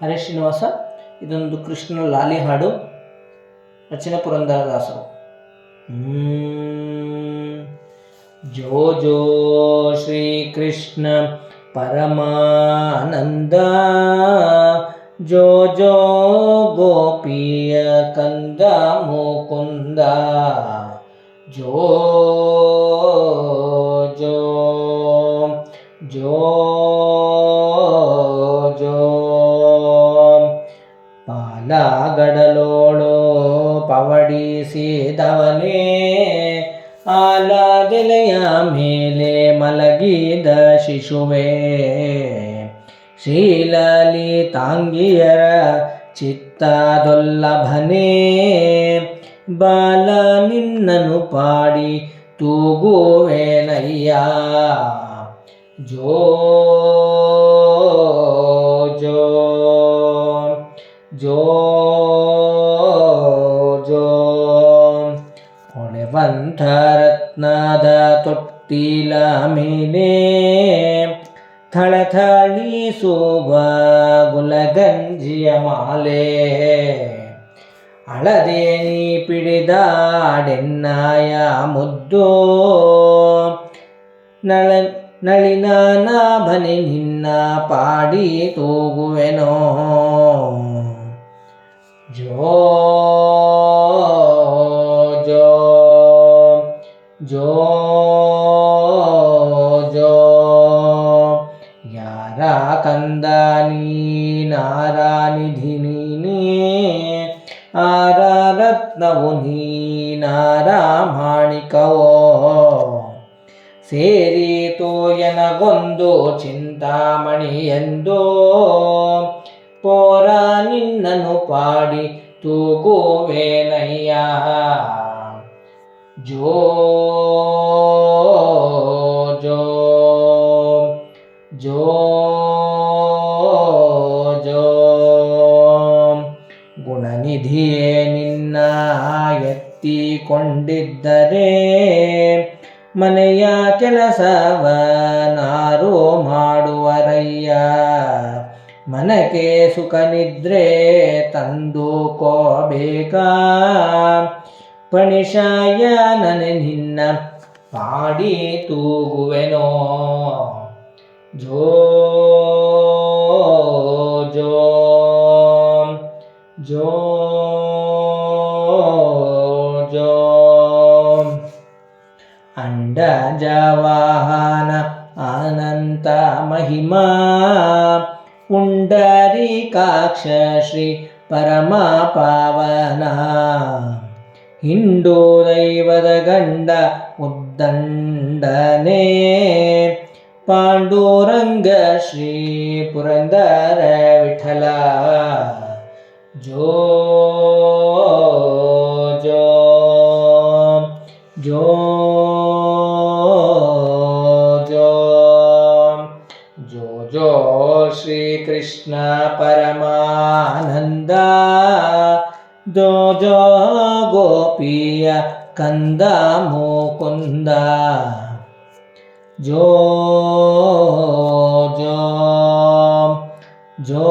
ಹರೇ ಶ್ರೀನಿವಾಸ ಇದೊಂದು ಕೃಷ್ಣನ ಲಾಲಿ ಹಾಡು ರಚನೆ ಪುರಂದರದಾಸರು ಹ್ಮ್. ಜೋ ಜೋ ಶ್ರೀಕೃಷ್ಣ ಪರಮಾನಂದ ಜೋ ಜೋ ಗೋಪಿಯ ಕಂದ ಮುಕುಂದ ಜೋ ಜೋ ಜೋ ಜೋ ಪಾಲಗಡಲೋಳು ಪವಡಿಸಿದವನೇ ಆಲದೆಲೆಯ ಮೇಲೆ ಮಲಗಿದ ಶಿಶುವೆ. ಶ್ರೀಲಲಿತಾಂಗಿಯರ ಚಿತ್ತದೊಲ್ಲಭನೇ ಬಾಲ ನಿನ್ನನು ಪಾಡಿ ತೂಗುವೆನಯ್ಯ. ಜೋ ಜೋ ಜೋ. ಒಳೆವಂಥರತ್ನದ ರತ್ನದ ತೊಟ್ಟಿಲ ಮೇಲೆ ಥಳಥಳಿಸುವ ಗುಲಗಂಜಿಯ ಮಾಲೆ. ಅಳದೆ ನೀ ಪಿಡಿದಾಡೆನ್ನಾಯ ಮುದ್ದು. ನಳ ನಾಭನೆ ನಿನ್ನ ಪಾಡಿ ತೂಗುವೆನೋ. ಜೋ ಜೋ ಜೋ ಜೋ ಯಾರ ಕಂದಾನಿ ನೀನಾರ ನಿಧಿ ನೀನೇ? ಆರ ರತ್ನವು ನೀನಾರ ಮಾಣಿಕವೋ? ಸೇರಿತು ಎನಗೊಂದು ಚಿಂತಾಮಣಿ ಎಂದು ಪೋರ ನಿನ್ನನು ಪಾಡಿ ತೂಗುವೇನಯ್ಯ. ಜೋ ಜೋ ಜೋ ಜೋ. ಗುಣನಿಧಿಯೇ ನಿನ್ನ ಎತ್ತಿಕೊಂಡಿದ್ದರೆ ಮನೆಯ ಕೆಲಸವನಾರು ಮಾಡುವರಯ್ಯ. ಮನಕ್ಕೆ ಸುಖ ನಿದ್ರೆ ತಂದು ಕೋಬೇಕ ಪಣಿಶಾಯ ನನೆ ನಿನ್ನ ಪಾಡಿ ತೂಗುವೆನೋ? ಜೋ ಜೋ ಜೋ ಜೋ. ಅಂಡಜವಾಹನ ಅನಂತ ಮಹಿಮಾ. पुण्डरीकाक्षश्री परमा पावना हिन्दूदैवदगण्ड उद्दण्डने पाण्डुरङ्गश्री पुरन्दरविठला जो जो श्रीकृष्ण परमानन्द जो जो गोपीय कन्द मुकुन्द जो जो जो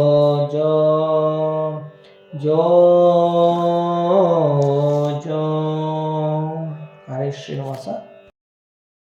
जो जो जो हरे श्रीनिवासा